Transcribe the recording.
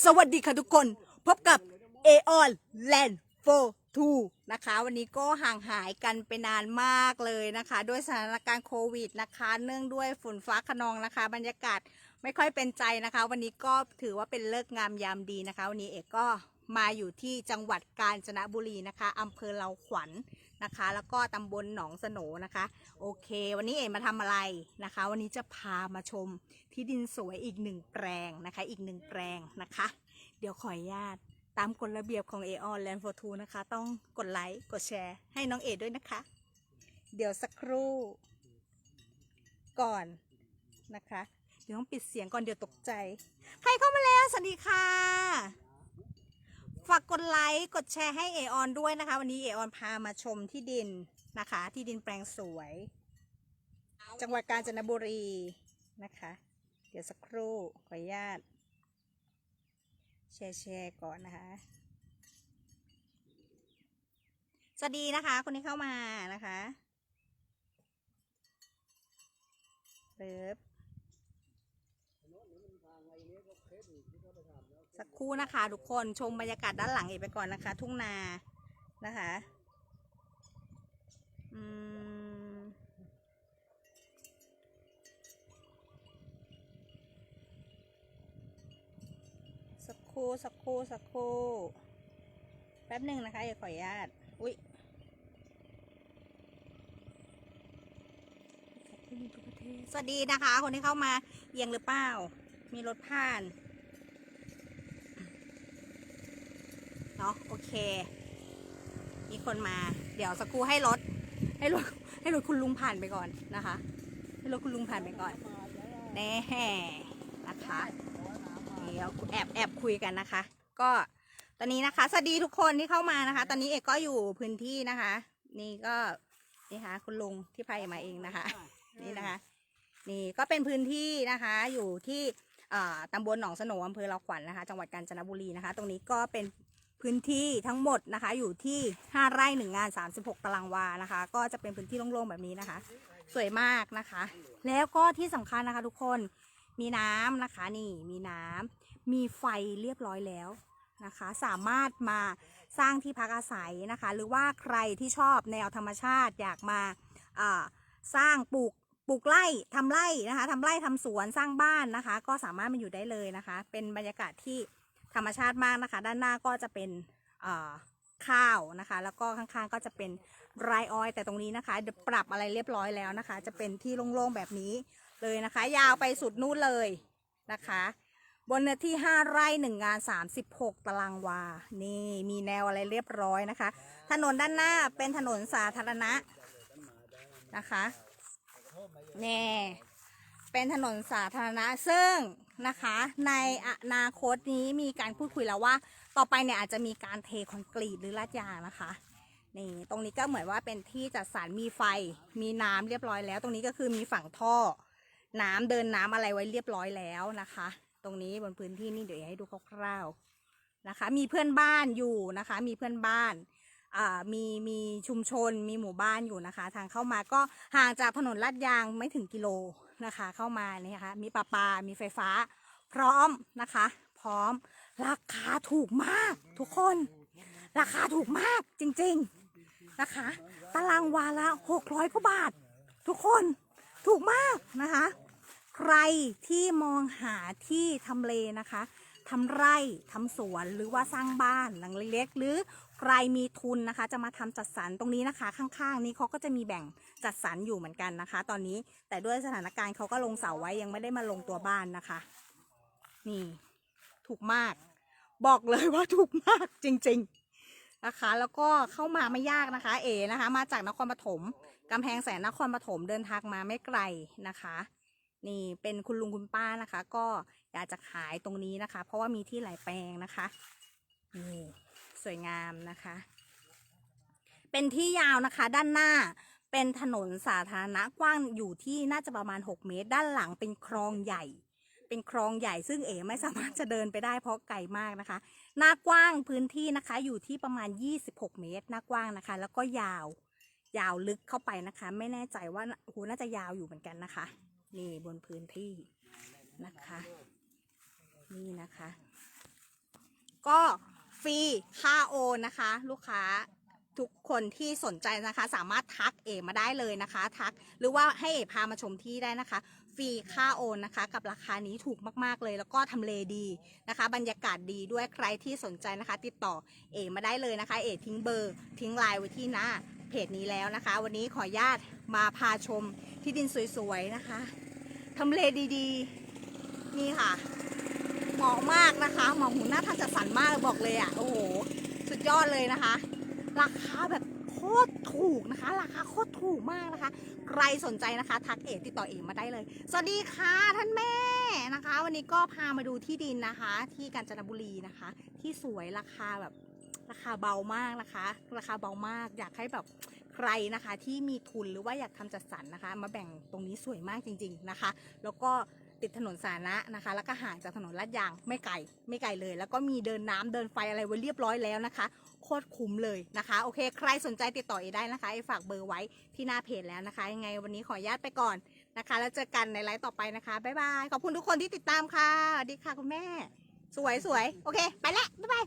สวัสดีค่ะทุกคน พบกับ a o n Land 42นะคะ วันนี้ก็ห่างหายกันไปนานมากเลยนะคะ ด้วยสถานการณ์โควิดนะคะ เนื่องด้วยฝนฟ้าขนองนะคะ บรรยากาศไม่ค่อยเป็นใจนะคะ วันนี้ก็ถือว่าเป็นเลิกงามยามดีนะคะ วันนี้เอกก็มาอยู่ที่จังหวัดกาญจนบุรีนะคะอำเภอเลาขวัญ นะคะ แล้วก็ตำบลหนองสโหนนะคะ โอเค วันนี้เอกมาทำอะไรนะคะ วันนี้จะพามาชมที่ดินสวยอีกหนึ่งแปลงนะคะ อีกหนึ่งแปลงนะคะ เดี๋ยวขออนุญาตตามกฎระเบียบของ a o n Land for Two นะคะ ต้องกดไลค์กดแชร์ให้น้องเอด้วยนะคะ เดี๋ยวสักครู่ ก่อนนะคะ เดี๋ยวต้องปิดเสียงก่อนเดี๋ยวตกใจ ใครเข้ามาแล้วสวัสดีค่ะากกดไลค์กดแชร์ให้เอออนด้วยนะคะ วันนี้เอออนพามาชมที่ดินนะคะ ที่ดินแปลงสวย จังหวัดกาญจนบุรีนะคะ เดี๋ยวสักครู่ขออนุญาตแชร์แชร์ก่อนนะคะ สวัสดีนะคะ คนที่เข้ามานะคะเลิฟ สักครู่นะคะทุกคนชมบรรยากาศด้านหลังเอกไปก่อนนะคะ ทุ่งนานะคะอืมสักครู่สักครู่สักครู่แป๊บหนึ่งนะคะเอกขออนุญาตอุ้ยสวัสดีนะคะ คนที่เข้ามาเอียงหรือเปล่า มีรถผ่าน เนาะโอเค มีคนมา เดี๋ยวสักครู่ให้รถ ให้รถให้รถคุณลุงผ่านไปก่อนนะคะ ให้รถคุณลุงผ่านไปก่อนแน่นะคะเดี๋ยวแอบแอบคุยกันนะคะ ก็ตอนนี้นะคะสวัสดีทุกคนที่เข้ามานะคะ ตอนนี้เอกก็อยู่พื้นที่นะคะ นี่ก็นี่ค่ะคุณลุงที่พาเอกมาเองนะคะ นี่นะคะ นี่ก็เป็นพื้นที่นะคะ อยู่ที่ตำบลหนองสโหนอำเภอเราขวัญนะคะ จังหวัดกาญจนบุรีนะคะ ตรงนี้ก็เป็น พื้นที่ทั้งหมดนะคะ อยู่ที่ 5 ไร่1งาน 36 ตารางวานะคะ ก็จะเป็นพื้นที่โล่งๆแบบนี้นะคะ สวยมากนะคะ แล้วก็ที่สำคัญนะคะทุกคนมีน้ำนะคะนี่มีน้ำมีไฟเรียบร้อยแล้วนะคะ สามารถมาสร้างที่พักอาศัยนะคะ หรือว่าใครที่ชอบแนวธรรมชาติอยากมาสร้างปลูกปลูกไร่ทำไร่นะคะทำไร่ทำสวนสร้างบ้านนะคะ ก็สามารถมาอยู่ได้เลยนะคะ เป็นบรรยากาศที่ ธรรมชาติมากนะคะ ด้านหน้าก็จะเป็นข้าวนะคะ แล้วก็ข้างๆก็จะเป็นไรอ้อย แต่ตรงนี้นะคะปรับอะไรเรียบร้อยแล้วนะคะ จะเป็นที่โล่งๆแบบนี้เลยนะคะ ยาวไปสุดนู่นเลยนะคะ บนเนื้อที่ 5 ไร่1งาน 36 ตารางวา นี่มีแนวอะไรเรียบร้อยนะคะ ถนนด้านหน้าเป็นถนนสาธารณะนะคะแน่ เป็นถนนสาธารณะซึ่งนะคะ ในอนาคตนี้มีการพูดคุยแล้วว่า ต่อไปเนี่ยอาจจะมีการเทคอนกรีตหรือลาดยางนะคะนี่ตรงนี้ก็เหมือนว่าเป็นที่จัดสรรมีไฟมีน้ำเรียบร้อยแล้ว ตรงนี้ก็คือมีฝั่งท่อ น้ำเดินน้ำอะไรไว้เรียบร้อยแล้วนะคะ ตรงนี้บนพื้นที่นี่เดี๋ยวให้ดูคร่าวๆนะคะ มีเพื่อนบ้านอยู่นะคะ มีเพื่อนบ้านอ่ามีมีชุมชนมีหมู่บ้านอยู่นะคะ ทางเข้ามาก็ห่างจากถนนลาดยางไม่ถึงกิโล นะคะ เข้ามาเนี่ยนะคะมีประปลามีไฟฟ้า พร้อมนะคะ พร้อม ราคาถูกมาก ทุกคน ราคาถูกมากจริงๆนะคะ ตารางวาละหกร้อยกว่าบาท ทุกคนถูกมากนะคะ ใครที่มองหาที่ทำเลนะคะทำไร่ทำสวนหรือว่าสร้างบ้านหลังเล็กๆหรือ ใครมีทุนนะคะ จะมาทำจัดสรรตรงนี้นะคะ ข้างๆ นี้เขาก็จะมีแบ่งจัดสรรอยู่เหมือนกันนะคะ ตอนนี้แต่ด้วยสถานการณ์เขาก็ลงเสาไว้ยังไม่ได้มาลงตัวบ้านนะคะ นี่ ถูกมาก บอกเลยว่าถูกมากจริง ๆนะคะ แล้วก็เข้ามาไม่ยากนะคะ เอนะคะ มาจากนครปฐมกำแพงแสนนครปฐมเดินทางมาไม่ไกลนะคะนี่เป็นคุณลุงคุณป้านะคะ ก็อยากจะขายตรงนี้นะคะ เพราะว่ามีที่หลายแปลงนะคะนี่ สวยงามนะคะ เป็นที่ยาวนะคะ ด้านหน้าเป็นถนนสาธารณะกว้างอยู่ที่น่าจะประมาณ 6 เมตร ด้านหลังเป็นคลองใหญ่ เป็นคลองใหญ่ซึ่งเอ๋ไม่สามารถจะเดินไปได้เพราะไกลมากนะคะ หน้ากว้างพื้นที่นะคะ อยู่ที่ประมาณ 26 เมตร หน้ากว้างนะคะ แล้วก็ยาว ยาวลึกเข้าไปนะคะ ไม่แน่ใจว่าโอ้โหน่าจะยาวอยู่เหมือนกันนะคะ นี่บนพื้นที่นะคะ นี่นะคะ ก็ ฟรีค่าโอนนะคะ ลูกค้าทุกคนที่สนใจนะคะ สามารถทักเอมาได้เลยนะคะ ทักหรือว่าให้เอพามาชมที่ได้นะคะ ฟรีค่าโอนนะคะ กับราคานี้ถูกมากๆเลย แล้วก็ทำเลดีนะคะ บรรยากาศดีด้วยใครที่สนใจนะคะ ติดต่อเอมาได้เลยนะคะ เอทิ้งเบอร์ ทิ้งไลน์ไว้ที่หน้าเพจนี้แล้วนะคะ วันนี้ขออนุญาตมาพาชมที่ดินสวยๆนะคะทำเลดีๆ นี่ค่ะ เหมาะมากนะคะหมาะหูหน้าท่านจัดสรรมากบอกเลยอะโอ้โหสุดยอดเลยนะคะ ราคาแบบโคตรถูกนะคะ ราคาโคตรถูกมากนะคะ ใครสนใจนะคะทักเอติดต่อเอมาได้เลย สวัสดีค่ะท่านแม่นะคะ วันนี้ก็พามาดูที่ดินนะคะ ที่กาญจนบุรีนะคะ ที่สวยราคาแบบราคาเบามากนะคะ ราคาเบามาก อยากให้แบบใครนะคะที่มีทุนหรือว่าอยากทำจัดสรรนะคะ มาแบ่งตรงนี้สวยมากจริง ๆนะคะ แล้วก็ ติดถนนสาธารณะนะคะ แล้วก็ห่างจากถนนลาดยางไม่ไกลไม่ไกลเลย แล้วก็มีเดินน้ำเดินไฟอะไรไว้เรียบร้อยแล้วนะคะโคตรคุ้มเลยนะคะโอเค ใครสนใจติดต่อเอได้นะคะเอฝากเบอร์ไว้ที่หน้าเพจแล้วนะคะ ยังไงวันนี้ขออนุญาตไปก่อนนะคะ แล้วเจอกันในไลฟ์ต่อไปนะคะบ๊ายบายขอบคุณทุกคนที่ติดตามค่ะสวัสดีค่ะคุณแม่ สวยสวยโอเค ไปล้วบ๊ายบาย